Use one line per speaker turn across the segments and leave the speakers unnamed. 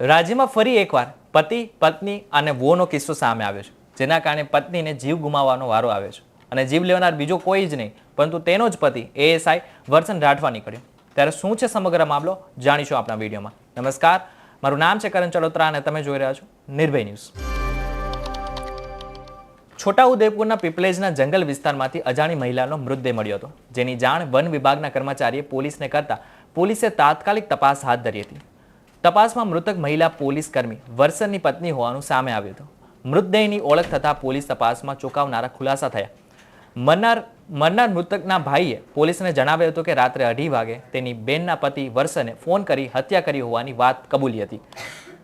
રાજ્યમાં ફરી એકવાર પતિ, પત્ની અને વોનો કિસ્સો સામે આવ્યો છે, જેના કારણે પત્નીને જીવ ગુમાવવાનો વારો આવ્યો છે. અને જીવ લેવનાર બીજો કોઈ જ નહીં, પરંતુ તેનો જ પતિ એએસઆઈ વર્સન રાઠવા નીકળ્યો. ત્યારે શું છે સમગ્ર મામલો, જાણીશું આપણા વિડીયોમાં. નમસ્કાર, મારું નામ છે કરણ ચડોત્રા અને તમે જોઈ રહ્યા છો નિર્ભય ન્યૂઝ. છોટાઉદેપુરના પીપલેજના જંગલ વિસ્તારમાંથી અજાણી મહિલાનો મૃતદેહ મળ્યો હતો, જેની જાણ વન વિભાગના કર્મચારીએ પોલીસને કરતા પોલીસે તાત્કાલિક તપાસ હાથ ધરી હતી. તપાસમાં મૃતક મહિલા પોલીસ કર્મી વર્સનની પત્ની હોવાનું સામે આવ્યું હતું. મૃતદેહની ઓળખ થતાં પોલીસ તપાસમાં ચોંકાવનારા ખુલાસા થયા. મરનાર મરનાર મૃતકના ભાઈએ પોલીસને જણાવ્યું હતું કે રાત્રે અઢી વાગે તેની બેનના પતિ વર્ષને ફોન કરી હત્યા કરી હોવાની વાત કબૂલી હતી.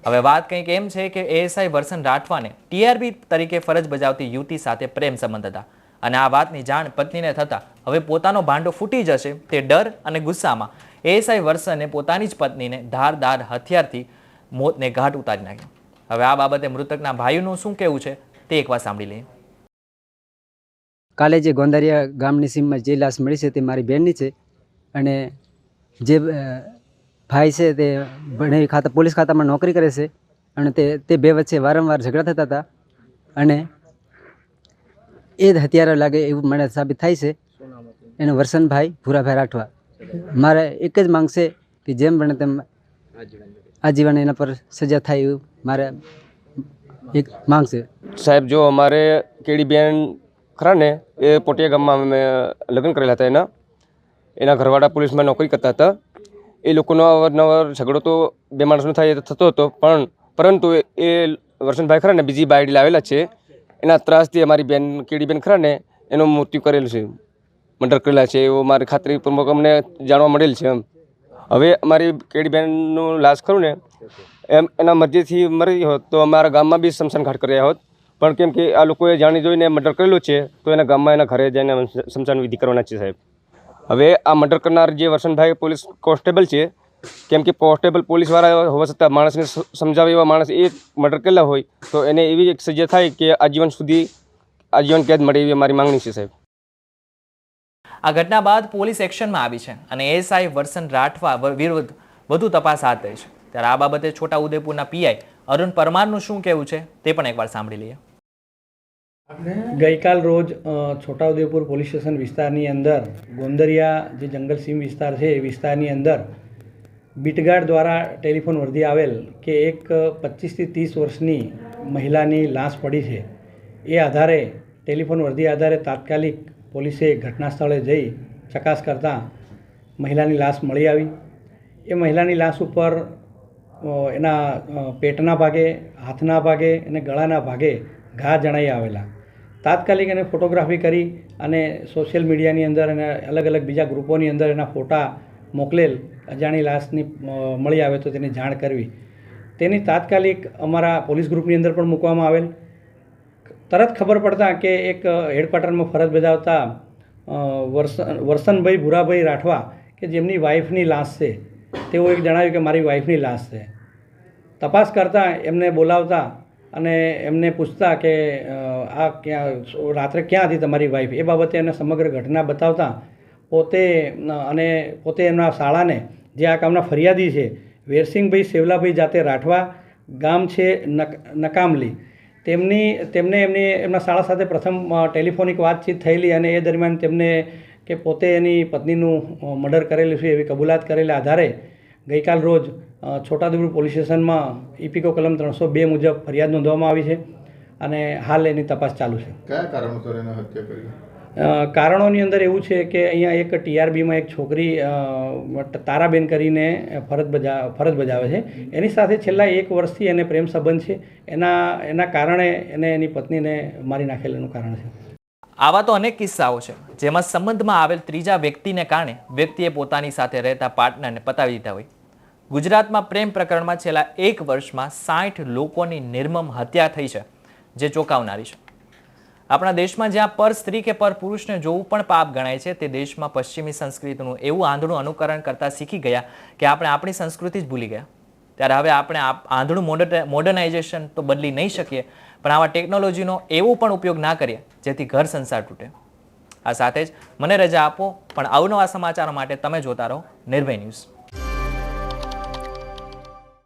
હવે વાત કંઈક એમ છે કે એએસઆઈ વર્સન રાઠવાને ટીઆરબી તરીકે ફરજ બજાવતી યુવતી સાથે પ્રેમ સંબંધ હતા. અને આ વાતની જાણ પત્નીને થતાં હવે પોતાનો ભાંડો ફૂટી જશે તે ડર અને ગુસ્સામાં. એએસઆઈ વર્ષને પોતાની જ પત્નીને ધારદાર હથિયારથી મોતને ઘાટ ઉતારી નાખ્યો. હવે આ બાબતે મૃતકના ભાઈનું શું કહેવું છે તે એકવાર સાંભળી લઈએ.
કાલે જે ગોંદરિયા ગામની સીમમાં જે લાશ મળી છે તે મારી બહેનની છે અને જે ભાઈ છે તે ભણે ખાતા, પોલીસ ખાતામાં નોકરી કરે છે અને તે તે બે વચ્ચે વારંવાર ઝઘડા થતા હતા અને એ જ હત્યારા લાગે એવું મને સાબિત થાય છે. એનું વરસનભાઈ ભૂરાભાઈ રાઠવા. મારે એક જ માંગ કે જેમ બને તેમ આજીવન એના પર સજા થાય એવું મારે એક માંગ છે.
સાહેબ, જો અમારે કેડીબેન ખરા ને, એ પોટિયા ગામમાં અમે લગ્ન કરેલા હતા એના. એના ઘરવાળા પોલીસમાં નોકરી કરતા હતા. એ લોકોનો અવારનવાર ઝઘડો તો બે માણસનો થાય એ થતો હતો, પણ પરંતુ એ- એ વર્ષનભાઈ ખરા ને બીજી બાયડી લાવેલા છે. એના ત્રાસથી અમારી બેન કેડીબેન ખરા ને, એનું મૃત્યુ કરેલું છે. મર્ડર કરેલા છે, એવું મારી ખાતરીપૂર્વક અમને જાણવા મળેલ છે એમ. હવે અમારી કેડીબેનનું લાશ ખરું ને, એમ એના મધ્યથી મરી હોત તો અમારા ગામમાં બી ઘાટ કર્યા હોત. પણ કેમ કે આ લોકોએ જાણી જોઈને મર્ડર કરેલું છે, તો એના ગામમાં એના ઘરે જઈને શમશાન વિધિ કરવાના છે સાહેબ. હવે આ મર્ડર કરનાર જે વસંતભાઈ પોલીસ કોન્સ્ટેબલ છે કેમ કે કોન્સ્ટેબલ પોલીસવાળા હોવા છતાં માણસને સમજાવે એવા માણસ એ મર્ડર કરેલા હોય તો એને એવી એક સજા થાય કે આજીવન સુધી આજીવન કેદ મળે એવી મારી માંગણી છે સાહેબ.
આ ઘટના બાદ પોલીસ એક્શનમાં આવી છે અને એસઆઈ વર્સન રાઠવા વિરુદ્ધ વધુ તપાસ હાથ ધરી છે. ત્યારે આ બાબતે છોટા ઉદેપુરના પીઆઈ અરુણ પરમારનું શું કહેવું છે તે પણ એકવાર સાંભળી લઈએ.
ગઈકાલ રોજ છોટાઉદેપુર પોલીસ સ્ટેશન વિસ્તારની અંદર ગોંદરિયા જે જંગલ સીમ વિસ્તાર છે એ વિસ્તારની અંદર બીટગાર્ડ દ્વારા ટેલિફોન વર્ધી આવેલ કે એક પચીસથી ત્રીસ વર્ષની મહિલાની લાશ પડી છે. એ આધારે ટેલિફોન વર્ધી આધારે તાત્કાલિક પોલીસે ઘટના સ્થળે જઈ ચકાસ કરતાં મહિલાની લાશ મળી આવી. એ મહિલાની લાશ ઉપર એના પેટના ભાગે, હાથના ભાગે અને ગળાના ભાગે ઘા જણાઈ આવેલા. તાત્કાલિક એને ફોટોગ્રાફી કરી અને સોશિયલ મીડિયાની અંદર અને અલગ અલગ બીજા ગ્રુપોની અંદર એના ફોટા મોકલેલ અજાણી લાશની મળી આવે તો તેની જાણ કરવી. તેની તાત્કાલિક અમારા પોલીસ ગ્રુપની અંદર પણ મૂકવામાં આવેલ. તરત ખબર પડતા કે એક હેડક્વાર્ટરમાં ફરજ બજાવતા અ, વર્ષ વર્ષનભાઈ ભૂરાભાઈ રાઠવા કે જેમની વાઈફની લાશ છે તેઓ એક જણાવ્યું કે મારી વાઈફની લાશ છે. તપાસ કરતાં એમને બોલાવતા અને એમને પૂછતા કે આ ક્યાં રાત્રે ક્યાં હતી તમારી વાઈફ? એ બાબતે એને સમગ્ર ઘટના બતાવતા પોતે અને પોતે એમના શાળાને જે આ કામના ફરિયાદી છે, વેરસિંહભાઈ સેવલાભાઈ જાતે રાઠવા ગામ છે નક, નકામલી. તેમની, તેમને એમની, એમના શાળા સાથે પ્રથમ ટેલિફોનિક વાતચીત થયેલી અને એ દરમિયાન તેમને કે પોતે એની પત્નીનું મર્ડર કરેલું છે એવી કબૂલાત કરેલા આધારે ગઈકાલ રોજ છોટાઉદેપુર પોલીસ સ્ટેશનમાં ઇપિકો કલમ ત્રણસો બે મુજબ ફરિયાદ નોંધવામાં આવી છે અને હાલ એની તપાસ ચાલુ છે.
કયા કારણોસર એને હત્યા કરી?
કારણોની અંદર એવું છે કે અહીંયા એક ટીઆરબીમાં એક છોકરી તારાબેન કરીને ફરજ બજા, ફરજ બજાવે છે. એની સાથે છેલ્લા એક વર્ષથી એને પ્રેમ સંબંધ છે. એના એના કારણે એને એની પત્નીને મારી નાખેલાનું કારણ છે.
આવા તો અનેક કિસ્સાઓ છે, જેમાં સંબંધમાં આવેલ ત્રીજા વ્યક્તિને કારણે વ્યક્તિએ પોતાની સાથે રહેતા પાર્ટનરને પતાવી દીધા હોય. ગુજરાતમાં પ્રેમ પ્રકરણમાં છેલ્લા એક વર્ષમાં સાઠ લોકોની નિર્મમ હત્યા થઈ છે, જે ચોંકાવનારી છે. આપણા દેશમાં જ્યાં પર સ્ત્રી કે પર પુરુષને જોવું પણ પાપ ગણાય છે, તે દેશમાં પશ્ચિમી સંસ્કૃતિનું એવું આંધળું અનુકરણ કરતા શીખી ગયા કે આપણે આપણી સંસ્કૃતિ જ ભૂલી ગયા. ત્યારે હવે આપણે આંધળું મોડર મોડર્નાઇઝેશન તો બદલી નહીં શકીએ, પણ આવા ટેકનોલોજીનો એવો પણ ઉપયોગ ના કરીએ, જેથી ઘર સંસાર તૂટે. આ સાથે જ મને રજા આપો, પણ અવનવા સમાચારો માટે તમે જોતા રહો નિર્ભય ન્યૂઝ.